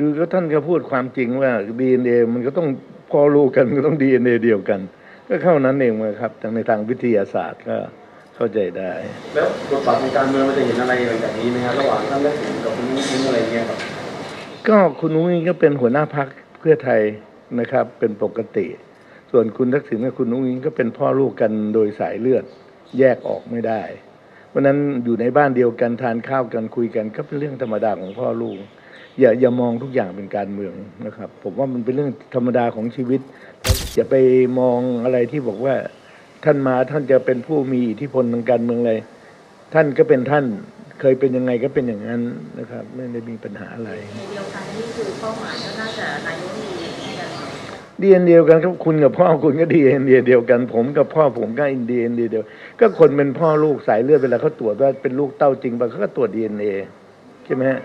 คือก็ท่านก็พูดความจริงว่าดีเอ็นเอมันก็ต้องพอรู้กันก็ต้องดีเอ็นเอเดียวกัน ก็เข้านั้นเองนะครับทางในทางวิทยาศาสตร์ก็เข้าใจได้ แล้วบทบาทในการเมืองมันจะเห็นอะไรหลังจากนี้ไหมครับระหว่างท่านทักษิณกับคุณนุ้งอิงอะไรเงี้ยครับก็คุณนุ้งอิงก็เป็นหัวหน้าพักเพื่อไทยนะครับ เป็นปกติ ส่วนคุณทักษิณกับคุณนุ้งอิงก็เป็นพ่อลูกกันโดยสายเลือดแยกออกไม่ได้ เพราะฉะนั้นอยู่ในบ้านเดียวกันทานข้าวกันคุยกันก็เป็นเรื่องธรรมดาของพ่อลูก อย่าอย่ามองทุกอย่างเป็นการเมืองนะครับ ผมว่ามันเป็นเรื่องธรรมดาของชีวิตอย่าไปมองอะไรที่บอกว่าท่านมาท่านจะเป็นผู้มีอิทธิพลทางการเมืองอะไรท่านก็เป็นท่านเคยเป็นยังไงก็เป็นอย่างนั้นนะครับ ไม่ได้มีปัญหาอะไรในเดียวกันนี่คือเป้าหมายก็น่าจะนายกดีเหมือนกันดีเอ็นเดียวกันครับคุณกับพ่อคุณก็ดีเอ็นเดียวกัน ผมกับพ่อผมก็อินดีเอ็นเดียว ก็คนเป็นพ่อลูกสายเลือดเวลาเขาตรวจว่าเป็นลูกเต้าจริงปะเขาก็ตรวจดีเอ็นเอใช่ไหมฮะ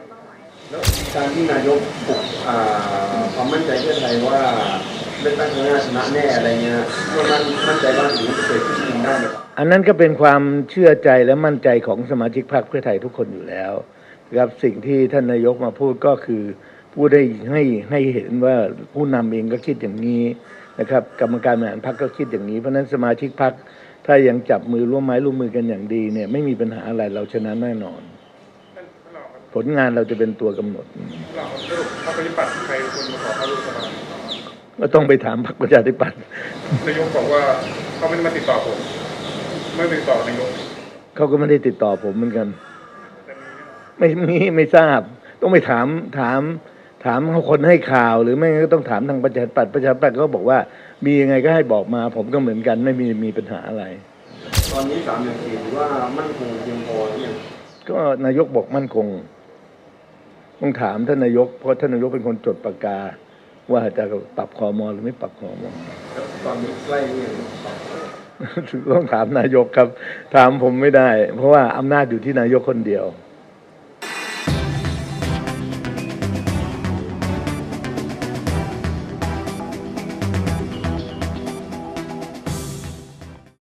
แล้วการที่นายกปลุกอ่าความมั่นใจเพื่อไทยว่าเลือกตั้งครั้งหน้าชนะแน่อะไรเงี้ยมันมันมั่นใจว่าถึงจะเกิดขึ้นจริงได้ไหมอันนั้นก็เป็นความเชื่อใจและมั่นใจของสมาชิกพรรคเพื่อไทยทุกคนอยู่แล้วนะครับสิ่งที่ท่านนายกมาพูดก็คือพูดให้ให้ให้เห็นว่าผู้นำเองก็คิดอย่างนี้นะครับกรรมการบริหารพรรคก็คิดอย่างนี้เพราะฉะนั้นสมาชิกพรรคถ้ายังจับมือร่วมไม้ร่วมมือกันอย่างดีเนี่ยไม่มีปัญหาอะไรเราชนะแน่นอน ผลงานเราจะเป็นตัวกำหนดเราสรุปพรรคปฏิปัติใครคนมาขอเข้าร่วมสภาก็ต้องไปถามพรรคประชาธิปัตย์นายกบอกว่าเขาไม่ได้มาติดต่อผม ไม่ติดต่อนายกเขาก็ไม่ได้ติดต่อผมเหมือนกันแต่มีไม่มีไม่ทราบ ต้องไปถามถาม ถามคนให้ข่าว หรือไม่งั้นก็ต้องถามทางประชาธิปัตย์ประชาธิปัตย์ก็บอกว่า มียังไงก็ให้บอกมา ผมก็เหมือนกัน ไม่มีมีปัญหาอะไร ตอนนี้สามอย่างสี่ถือว่ามั่นคงเพียงพอเนี่ยงก็นายกบอกมั่นคง ต้องถามท่านนายก เพราะท่านนายกเป็นคนจดประกา ว่าจะปรับคอมอหรือไม่ปรับคอมอแล้วตอนนี้ใกล้เนี่ยงต้องถามนายกครับ ถามผมไม่ได้ เพราะว่าอำนาจอยู่ที่นายกคนเดียวแ